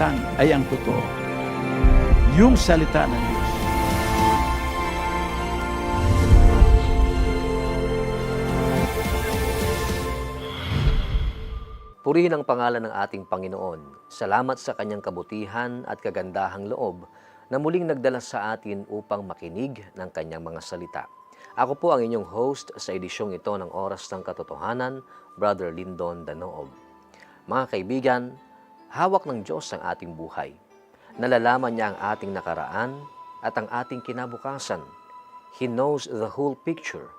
karapatan ay ang totoo. Yung salita ng Diyos. Purihin ang pangalan ng ating Panginoon. Salamat sa kanyang kabutihan at kagandahang loob na muling nagdala sa atin upang makinig ng kanyang mga salita. Ako po ang inyong host sa edisyong ito ng Oras ng Katotohanan, Brother Lyndon Danoob. Mga kaibigan, hawak ng Diyos ang ating buhay. Nalalaman niya ang ating nakaraan at ang ating kinabukasan. He knows the whole picture.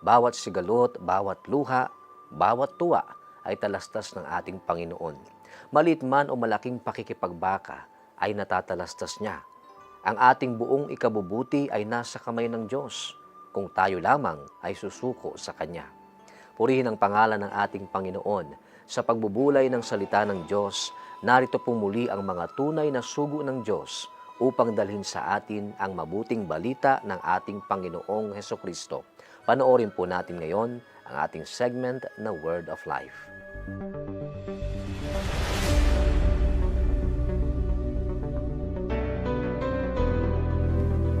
Bawat sigalot, bawat luha, bawat tuwa ay talastas ng ating Panginoon. Malit man o malaking pakikipagbaka ay natatalastas niya. Ang ating buong ikabubuti ay nasa kamay ng Diyos kung tayo lamang ay susuko sa Kanya. Purihin ang pangalan ng ating Panginoon. Sa pagbubulay ng salita ng Diyos, narito po muli ang mga tunay na sugo ng Diyos upang dalhin sa atin ang mabuting balita ng ating Panginoong Heso Kristo. Panoorin po natin ngayon ang ating segment na Word of Life.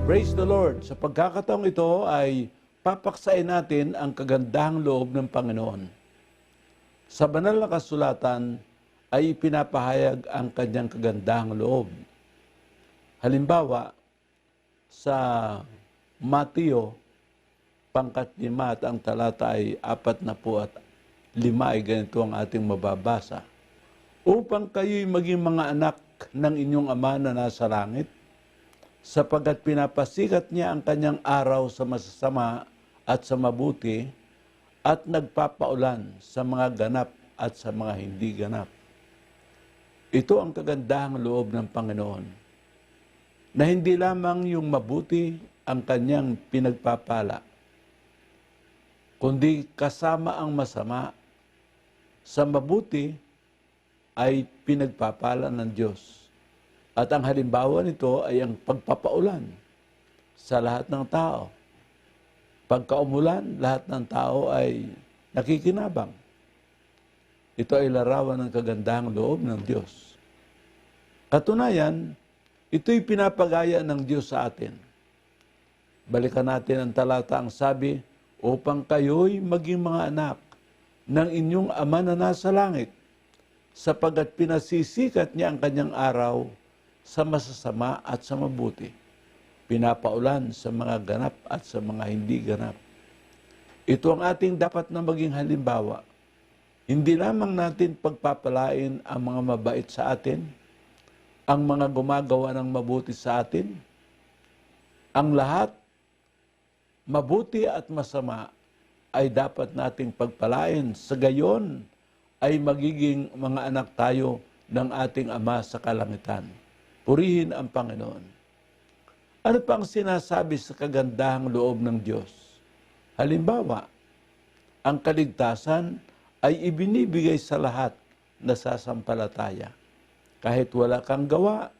Praise the Lord. Sa pagkakataong ito ay papaksain natin ang kagandahang loob ng Panginoon. Sa banal na kasulatan ay pinapahayag ang kanyang kagandahang loob. Halimbawa, sa Mateo, pangkat lima at ang talata ay apat na po at lima ay ganito ang ating mababasa. Upang kayo'y maging mga anak ng inyong ama na nasa langit, sapagkat pinapasikat niya ang kanyang araw sa masasama at sa mabuti at nagpapaulan sa mga ganap at sa mga hindi ganap. Ito ang kagandahang loob ng Panginoon na hindi lamang yung mabuti ang kanyang pinagpapala, kundi kasama ang masama sa mabuti ay pinagpapala ng Diyos. At ang halimbawa nito ay ang pagpapaulan sa lahat ng tao. Pagkaumulan, lahat ng tao ay nakikinabang. Ito ay larawan ng kagandahang loob ng Diyos. Katunayan, ito'y pinapagaya ng Diyos sa atin. Balikan natin ang talata ang sabi, upang kayo'y maging mga anak ng inyong ama na nasa langit, sapagat pinasisikat niya ang kanyang araw sa masasama at sa mabuti. Pinapaulan sa mga ganap at sa mga hindi ganap. Ito ang ating dapat na maging halimbawa. Hindi lamang natin pagpapalain ang mga mabait sa atin, ang mga gumagawa ng mabuti sa atin, ang lahat, mabuti at masama, ay dapat nating pagpalain. Sa gayon ay magiging mga anak tayo ng ating Ama sa kalangitan. Purihin ang Panginoon. Ano pang sinasabi sa kagandahang loob ng Diyos? Halimbawa, ang kaligtasan ay ibinibigay sa lahat na sasampalataya. Kahit wala kang gawa,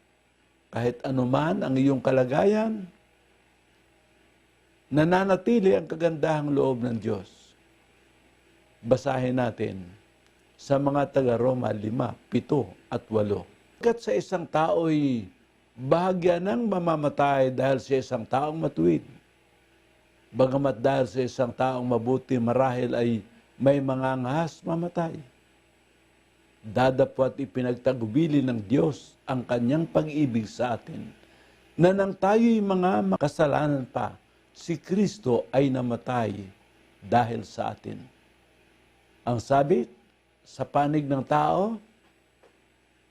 kahit anuman ang iyong kalagayan, nananatili ang kagandahang loob ng Diyos. Basahin natin sa mga taga-Roma 5, 7 at 8. Kat sa isang tao'y bahagya ng mamamatay dahil sa isang taong matuwid. Bagamat dahil sa isang taong mabuti marahil ay may mga angahas mamatay. Dadapot ipinagtagubili ng Diyos ang kanyang pag-ibig sa atin na nang tayo'y mga makasalanan pa, si Kristo ay namatay dahil sa atin. Ang sabi sa panig ng tao,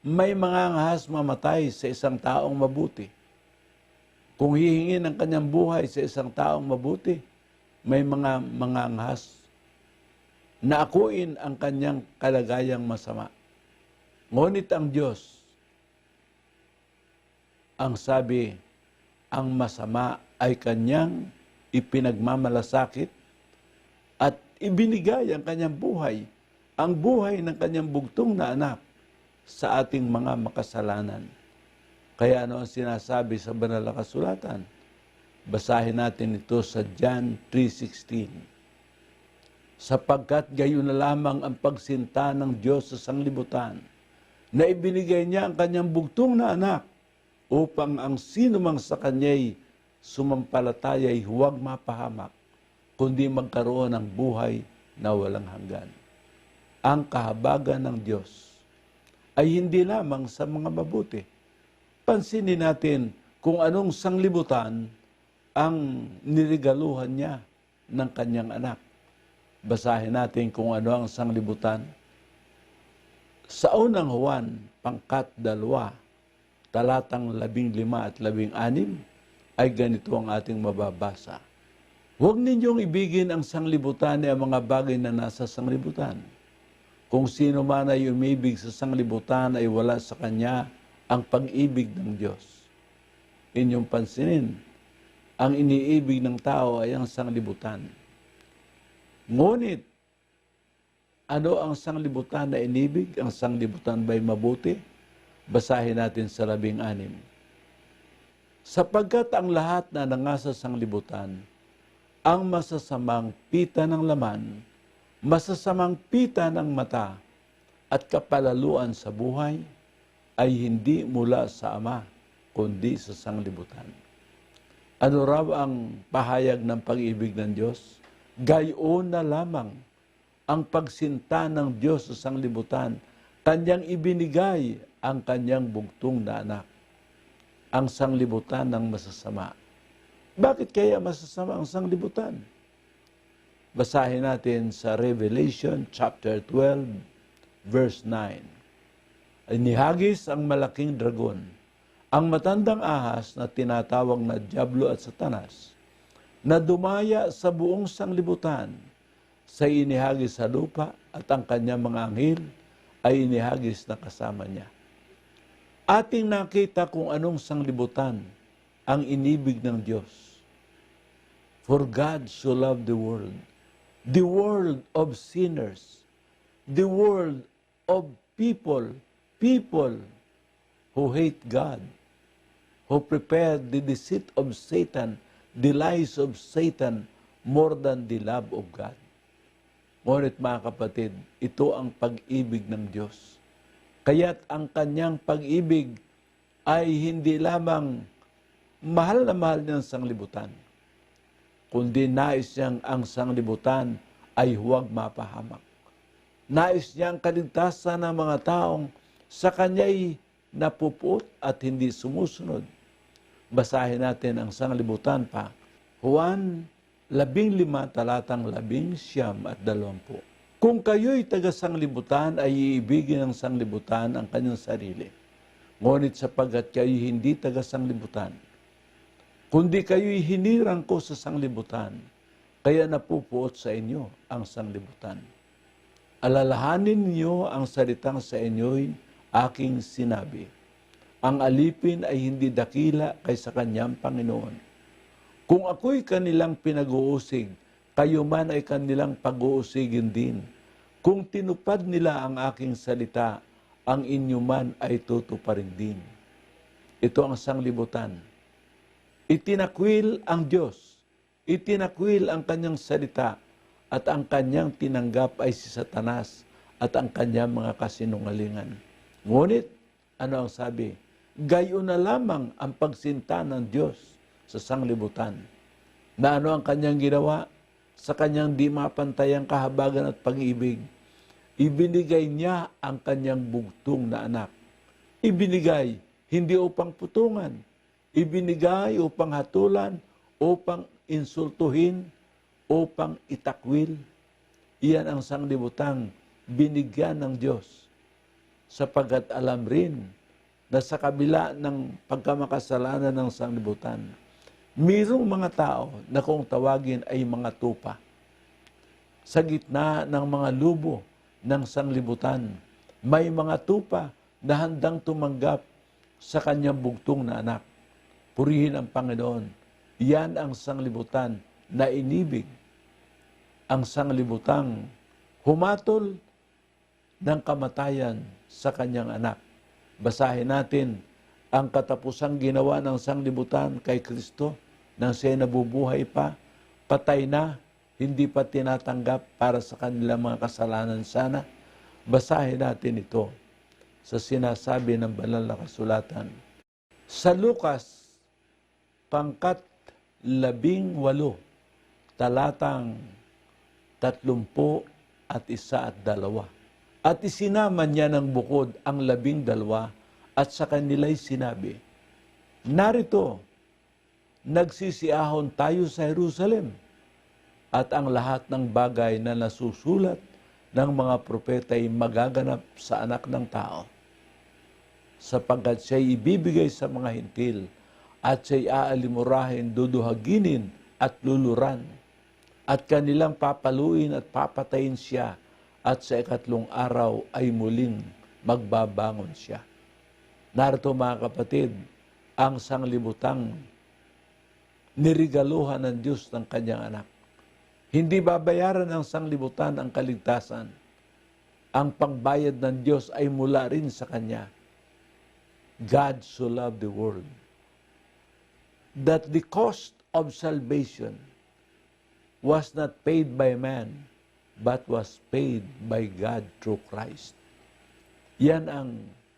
may mga angahas mamatay sa isang taong mabuti. Kung hihingin ang kanyang buhay sa isang taong mabuti, may mga mga angahas na akuin ang kanyang kalagayang masama. Ngunit ang Diyos, ang sabi, ang masama ay kanyang ipinagmamalasakit at ibinigay ang kanyang buhay, ang buhay ng kanyang bugtong na anak sa ating mga makasalanan. Kaya ano ang sinasabi sa banal na kasulatan? Basahin natin ito sa John 3.16. Sapagkat gayon na lamang ang pagsinta ng Diyos sa sanglibutan, na ibinigay niya ang kanyang bugtong na anak upang ang sino mang sa kanya'y sumampalataya'y huwag mapahamak, kundi magkaroon ng buhay na walang hanggan. Ang kahabagan ng Diyos ay hindi lamang sa mga mabuti. Pansinin natin kung anong sanglibutan ang nirigaluhan niya ng kanyang anak. Basahin natin kung ano ang sanglibutan. Sa unang Juan, pangkat dalawa, talatang labing lima at labing anim, ay ganito ang ating mababasa. Huwag ninyong ibigin ang sanglibutan ay ang mga bagay na nasa sanglibutan. Kung sino man ay umibig sa sanglibutan ay wala sa kanya ang pag-ibig ng Diyos. Inyong pansinin, ang iniibig ng tao ay ang sanglibutan. Ngunit, ano ang sanglibutan na inibig? Ang sanglibutan ba'y mabuti? Basahin natin sa labing anim. Sapagkat ang lahat na nangasa sanglibutan, ang masasamang pita ng laman, masasamang pita ng mata, at kapalaluan sa buhay, ay hindi mula sa Ama, kundi sa sanglibutan. Ano raw ang pahayag ng pag-ibig ng Diyos? Gayon na lamang ang pagsinta ng Diyos sa sanglibutan, kanyang ibinigay ang kanyang bugtong na anak, ang sanglibutan ng masasama. Bakit kaya masasama ang sanglibutan? Basahin natin sa Revelation chapter 12, verse 9. Inihagis ang malaking dragon, ang matandang ahas na tinatawag na Diablo at Satanas, na dumaya sa buong sanglibutan, sa inihagis sa lupa at ang kanyang mga anghel ay inihagis na kasama niya. Ating nakita kung anong sanglibutan ang inibig ng Diyos. For God so loved the world, the world of sinners, the world of people, people who hate God, who prepared the deceit of Satan, the lies of Satan, more than the love of God. Ngunit mga kapatid, ito ang pag-ibig ng Diyos. Kaya't ang kanyang pag-ibig ay hindi lamang mahal na mahal niyang sanglibutan, kundi nais niyang ang sanglibutan ay huwag mapahamak. Nais niyang kaligtasan ng mga taong sa kanya'y napupuot at hindi sumusunod. Basahin natin ang sanglibutan pa. Juan labing lima talatang labing siyam at dalawampu. Kung kayo'y taga-sanglibutan, ay iibigin ng sanglibutan ang kanyang sarili. Ngunit sapagkat kayo'y hindi taga-sanglibutan, kundi kayo'y hinirang ko sa sanglibutan, kaya napupuot sa inyo ang sanglibutan. Alalahanin niyo ang salitang sa inyo'y aking sinabi. Ang alipin ay hindi dakila kaysa kanyang Panginoon. Kung ako'y kanilang pinag-uusig, kayo man ay kanilang pag-uusigin din. Kung tinupad nila ang aking salita, ang inyo man ay tutuparin din. Ito ang sanglibutan. Itinakwil ang Diyos. Itinakwil ang kanyang salita at ang kanyang tinanggap ay si Satanas at ang kanyang mga kasinungalingan. Ngunit, ano ang sabi? Gayon na lamang ang pagsinta ng Diyos sa sanglibutan. Na ano ang kanyang ginawa? Sa kanyang di mapantayang kahabagan at pag-ibig, ibinigay niya ang kanyang bugtong na anak. Ibinigay, hindi upang putungan. Ibinigay upang hatulan, upang insultuhin, upang itakwil. Iyan ang sanglibutang binigyan ng Diyos. Sapagat alam rin na sa kabila ng pagkamakasalanan ng sanglibutan, mayroong mga tao na kung tawagin ay mga tupa. Sa gitna ng mga lubo ng sanglibutan, may mga tupa na handang tumanggap sa kanyang bugtong na anak. Purihin ang Panginoon. Yan ang sanglibutan na inibig. Ang sanglibutang humatol ng kamatayan sa kanyang anak. Basahin natin ang katapusang ginawa ng sanglibutan kay Kristo nang siya nabubuhay pa, patay na, hindi pa tinatanggap para sa kanilang mga kasalanan sana. Basahin natin ito. sa sinasabi ng banal na kasulatan. Sa Lucas, pangkat labing walo, talatang tatlumpo at isa at dalawa. At isinama niya ng bukod ang labing dalawa at sa kanila'y sinabi, Narito, nagsisiahon tayo sa Jerusalem at ang lahat ng bagay na nasusulat ng mga propeta ay magaganap sa anak ng tao sapagkat siya'y ibibigay sa mga hintil at siya'y aalimurahin, duduhaginin at luluran at kanilang papaluin at papatayin siya at sa ikatlong araw ay muling magbabangon siya. Narito mga kapatid, ang sanglibutang nirigaluhan ng Diyos ng kanyang anak. Hindi babayaran ng sanglibutan ang kaligtasan. Ang pangbayad ng Diyos ay mula rin sa Kanya. God so loved the world that the cost of salvation was not paid by man, but was paid by God through Christ. Yan ang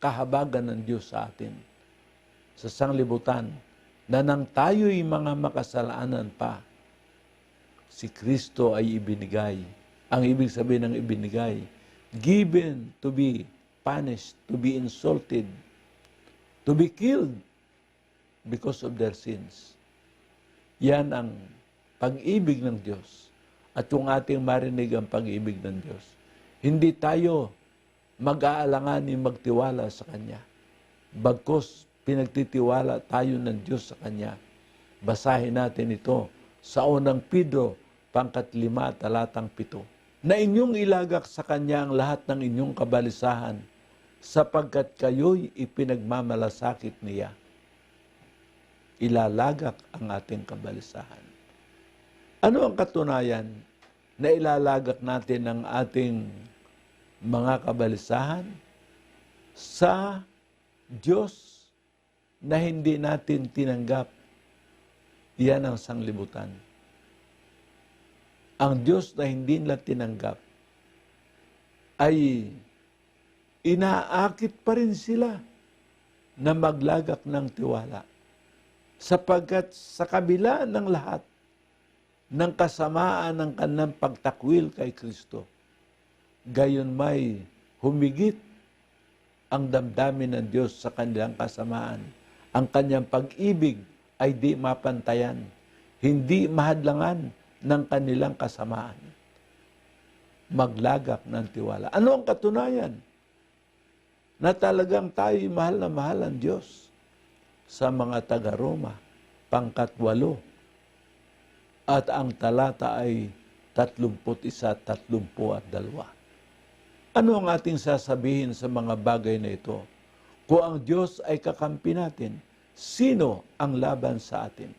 kahabagan ng Diyos sa atin sa sanglibutan na nang tayo'y mga makasalanan pa, si Kristo ay ibinigay. Ang ibig sabihin ng ibinigay, given to be punished, to be insulted, to be killed because of their sins. Yan ang pag-ibig ng Diyos. At kung ating marinig ang pag-ibig ng Diyos, hindi tayo mag-aalanganin magtiwala sa Kanya. Bagkos pinagtitiwala tayo ng Diyos sa Kanya. Basahin natin ito sa unang Pedro, pangkat lima, talatang pito. Na inyong ilagak sa Kanya ang lahat ng inyong kabalisahan, sapagkat kayo'y ipinagmamalasakit niya. Ilalagak ang ating kabalisahan. Ano ang katunayan na ilalagak natin ang ating mga kabalisahan? Sa Diyos na hindi natin tinanggap. Yan ang sanglibutan. Ang Diyos na hindi nila tinanggap ay inaakit pa rin sila na maglagak ng tiwala. Sapagkat sa kabila ng lahat ng kasamaan ng kanilang pagtakwil kay Kristo, gayon may humigit ang damdamin ng Diyos sa kanilang kasamaan. Ang kanyang pag-ibig ay di mapantayan, hindi mahadlangan ng kanilang kasamaan. Maglagak ng tiwala. Ano ang katunayan? Na talagang tayo mahal na mahal ang Diyos sa mga taga-Roma, pangkat walo. At ang talata ay 31, 32 at dalawa. Ano ang ating sasabihin sa mga bagay na ito? Kung ang Diyos ay kakampi natin, sino ang laban sa atin?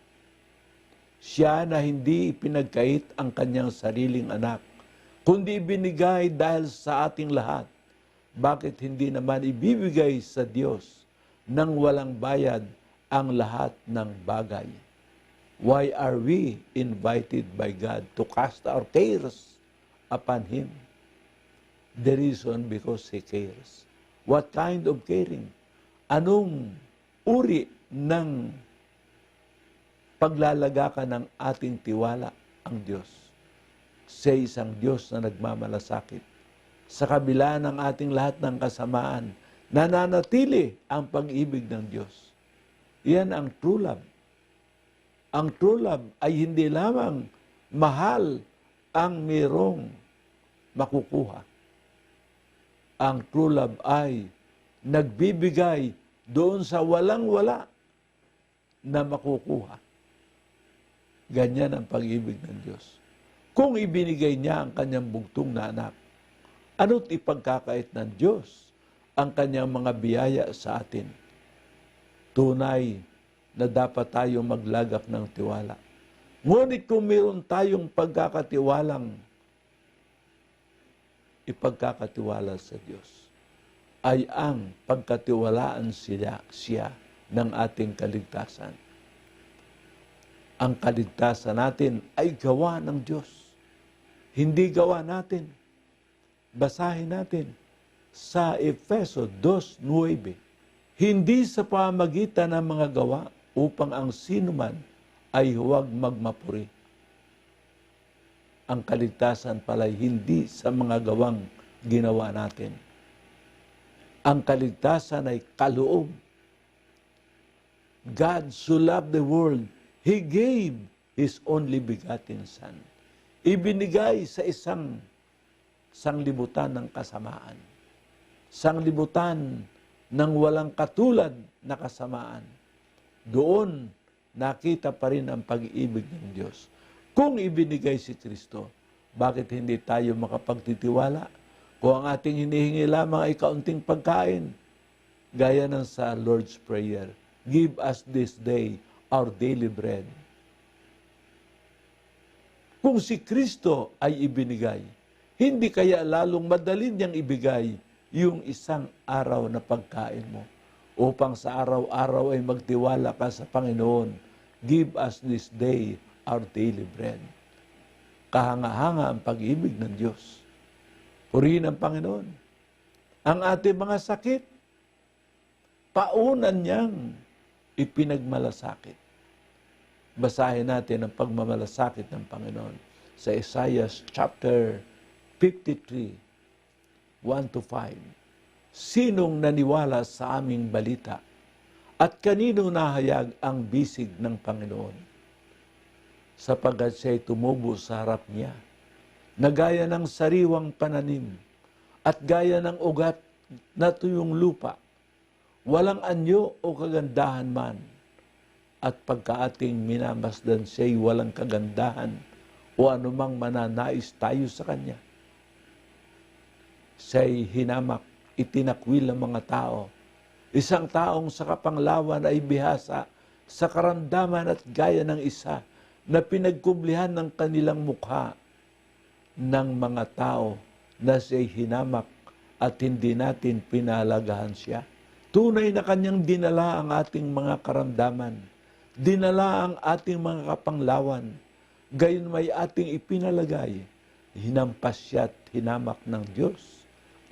Siya na hindi ipinagkait ang kanyang sariling anak, kundi binigay dahil sa ating lahat. Bakit hindi naman ibibigay sa Diyos nang walang bayad ang lahat ng bagay? Why are we invited by God to cast our cares upon Him? The reason because He cares. What kind of caring? Anong uri ng paglalagakan ng ating tiwala ang Diyos sa isang Diyos na nagmamalasakit. Sa kabila ng ating lahat ng kasamaan, nananatili ang pag-ibig ng Diyos. Yan ang true love. Ang true love ay hindi lamang mahal ang mayroong makukuha. Ang true love ay nagbibigay doon sa walang-wala na makukuha. Ganyan ang pag-ibig ng Diyos. Kung ibinigay niya ang kanyang bugtong na anak, ano't ipagkakait ng Diyos ang kanyang mga biyaya sa atin? Tunay na dapat tayo maglagak ng tiwala. Ngunit kung meron tayong pagkakatiwalang ipagkakatiwala sa Diyos, ay ang pagkatiwalaan siya, siya ng ating kaligtasan. Ang kaligtasan natin ay gawa ng Diyos. Hindi gawa natin. Basahin natin sa Efeso 2.9, hindi sa pamagitan ng mga gawa upang ang sinuman ay huwag magmapuri. Ang kaligtasan pala'y hindi sa mga gawang ginawa natin. Ang kaligtasan ay kaloob. God so loved the world, He gave His only begotten Son. Ibinigay sa isang sanglibutan ng kasamaan. Sanglibutan ng walang katulad na kasamaan. Doon nakita pa rin ang pag-ibig ng Diyos. Kung ibinigay si Kristo, bakit hindi tayo makapagtitiwala? Kung ang ating hinihingi lamang ay kaunting pagkain, gaya ng sa Lord's Prayer, Give us this day our daily bread. Kung si Kristo ay ibinigay, hindi kaya lalong madali niyang ibigay yung isang araw na pagkain mo upang sa araw-araw ay magtiwala ka sa Panginoon. Give us this day our daily bread. Kahanga-hanga ang pag-ibig ng Diyos. Purihin ang Panginoon. Ang ating mga sakit, paunan niyang ipinagmalasakit. Basahin natin ang pagmamalasakit ng Panginoon sa Isaiah chapter 53, 1 to 5. Sinong naniwala sa aming balita at kanino nahayag ang bisig ng Panginoon? Sapagat siya'y tumubo sa harap niya, na gaya ng sariwang pananim at gaya ng ugat na tuyong lupa, walang anyo o kagandahan man, at pagkaating minamasdan siya'y walang kagandahan o anumang mananais tayo sa Kanya. Siya'y hinamak, itinakwil ang mga tao. Isang taong sa kapanglawan ay bihasa sa karamdaman at gaya ng isa na pinagkublihan ng kanilang mukha ng mga tao na siya'y hinamak at hindi natin pinalagahan siya. Tunay na kanyang dinala ang ating mga karamdaman. Dinala ang ating mga kapanglawan. Gayon may ating ipinalagay. Hinampas siya at hinamak ng Diyos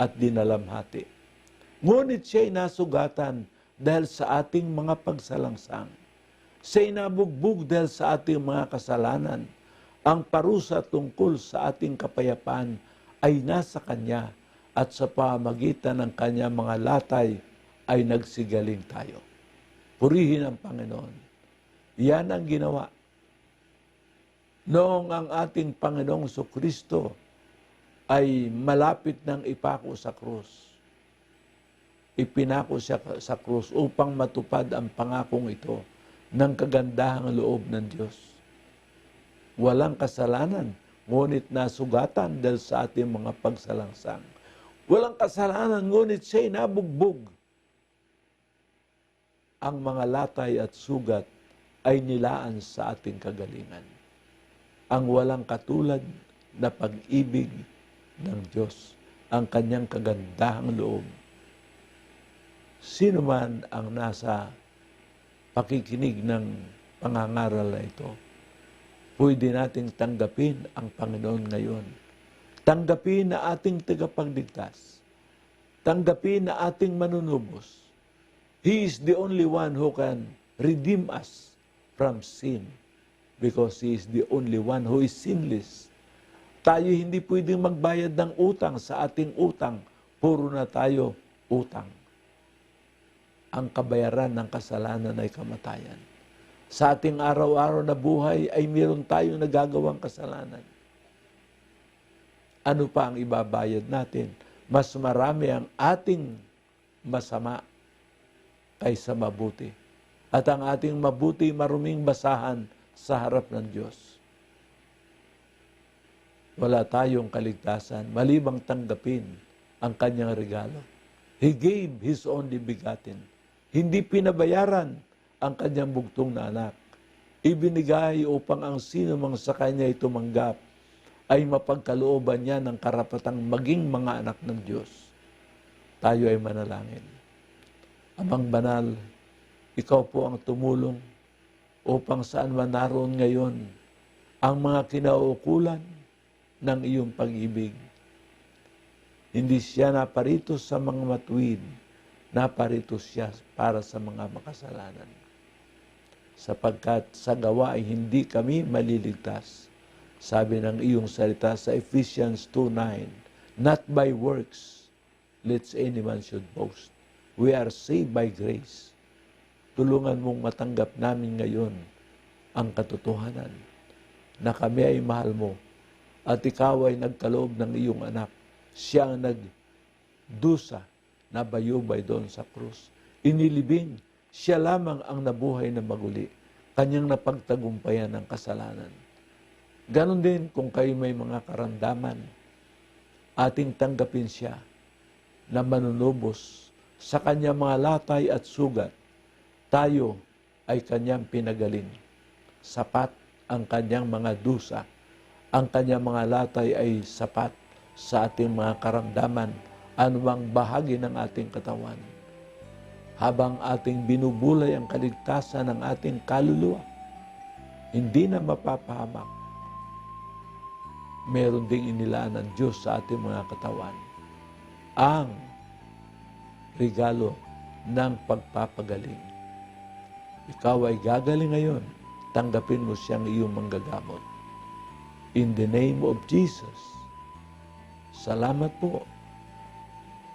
at dinalamhati. Ngunit siya'y nasugatan dahil sa ating mga pagsalangsang. Siya'y nabugbog dahil sa ating mga kasalanan. Ang parusa tungkol sa ating kapayapaan ay nasa Kanya at sa pamagitan ng Kanya mga latay ay nagsigaling tayo. Purihin ang Panginoon. Yan ang ginawa. Noong ang ating Panginoong Kristo ay malapit ng ipako sa krus. Ipinako siya sa krus upang matupad ang pangakong ito ng kagandahang loob ng Diyos. Walang kasalanan, ngunit nasugatan dahil sa ating mga pagsalangsang. Walang kasalanan, ngunit siya'y nabugbog ang mga latay at sugat ay nilaan sa ating kagalingan. Ang walang katulad na pag-ibig ng Diyos, ang kanyang kagandahang loob. Sino man ang nasa pakikinig ng pangangaral na ito, pwede nating tanggapin ang Panginoon ngayon. Tanggapin na ating tagapagligtas. Tanggapin na ating manunubos He is the only one who can redeem us from sin because He is the only one who is sinless. Tayo hindi pwedeng magbayad ng utang sa ating utang. Puro na tayo utang. Ang kabayaran ng kasalanan ay kamatayan. Sa ating araw-araw na buhay ay meron tayong nagagawang kasalanan. Ano pa ang ibabayad natin? Mas marami ang ating masama kaysa mabuti. At ang ating mabuti maruming basahan sa harap ng Diyos. Wala tayong kaligtasan, malibang tanggapin ang kanyang regalo. He gave His only begotten. Hindi pinabayaran ang kanyang bugtong na anak. Ibinigay upang ang sino mang sa kanya ay tumanggap ay mapagkalooban niya ng karapatang maging mga anak ng Diyos. Tayo ay manalangin. Amang banal, ikaw po ang tumulong upang saan man naroon ngayon ang mga kinaukulan ng iyong pag-ibig. Hindi siya naparito sa mga matuwid, naparito siya para sa mga makasalanan. Sapagkat sa gawa ay hindi kami maliligtas. Sabi ng iyong salita sa Ephesians 2.9, Not by works, lest any man should boast. We are saved by grace. Tulungan mong matanggap namin ngayon ang katotohanan na kami ay mahal mo at ikaw ay nagkaloob ng iyong anak. Siya ang nagdusa na bayubay doon sa krus. Inilibing, siya lamang ang nabuhay na maguli. Kanyang napagtagumpayan ng kasalanan. Ganon din kung kayo may mga karamdaman, ating tanggapin siya na manunubos sa kanyang mga latay at sugat. Tayo ay kanyang pinagaling. Sapat ang kanyang mga dusa. Ang kanyang mga latay ay sapat sa ating mga karamdaman, anumang bahagi ng ating katawan. Habang ating binubulay ang kaligtasan ng ating kaluluwa, hindi na mapapahamak. Meron ding inilaan ng Diyos sa ating mga katawan. Ang regalo ng pagpapagaling. Ikaw ay gagaling ngayon. Tanggapin mo siyang iyong manggagamot. In the name of Jesus. Salamat po.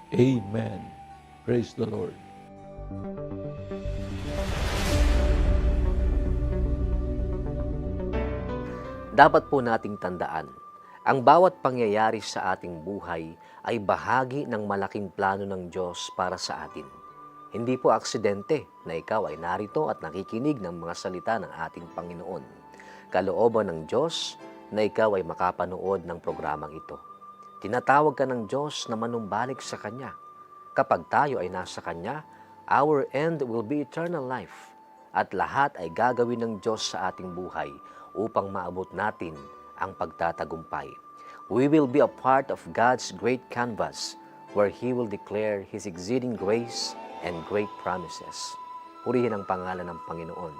Amen. Praise the Lord. Dapat po nating tandaan, ang bawat pangyayari sa ating buhay ay bahagi ng malaking plano ng Diyos para sa atin. Hindi po aksidente na ikaw ay narito at nakikinig ng mga salita ng ating Panginoon. Kalooban ng Diyos na ikaw ay makapanood ng programang ito. Tinatawag ka ng Diyos na manumbalik sa Kanya. Kapag tayo ay nasa Kanya, our end will be eternal life at lahat ay gagawin ng Diyos sa ating buhay upang maabot natin ang pagtatagumpay. We will be a part of God's great canvas where He will declare His exceeding grace and great promises. Purihin ang pangalan ng Panginoon.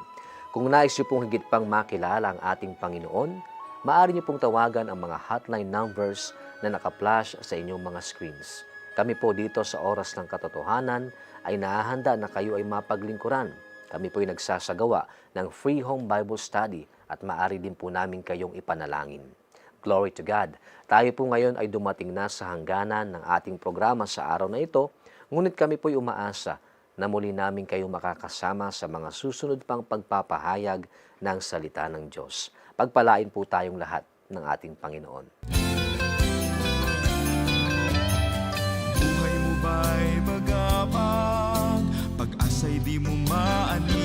Kung nais niyo pong higit pang makilala ang ating Panginoon, maaari niyo pong tawagan ang mga hotline numbers na naka-flash sa inyong mga screens. Kami po dito sa Oras ng Katotohanan ay naahanda na kayo ay mapaglingkuran. Kami po ay nagsasagawa ng free home Bible study at maaari din po namin kayong ipanalangin. Glory to God. Tayo po ngayon ay dumating na sa hangganan ng ating programa sa araw na ito, ngunit kami po'y umaasa na muli namin kayong makakasama sa mga susunod pang pagpapahayag ng salita ng Diyos. Pagpalain po tayong lahat ng ating Panginoon. Buhay mo ba'y magapang Pag-asa'y di mo maanina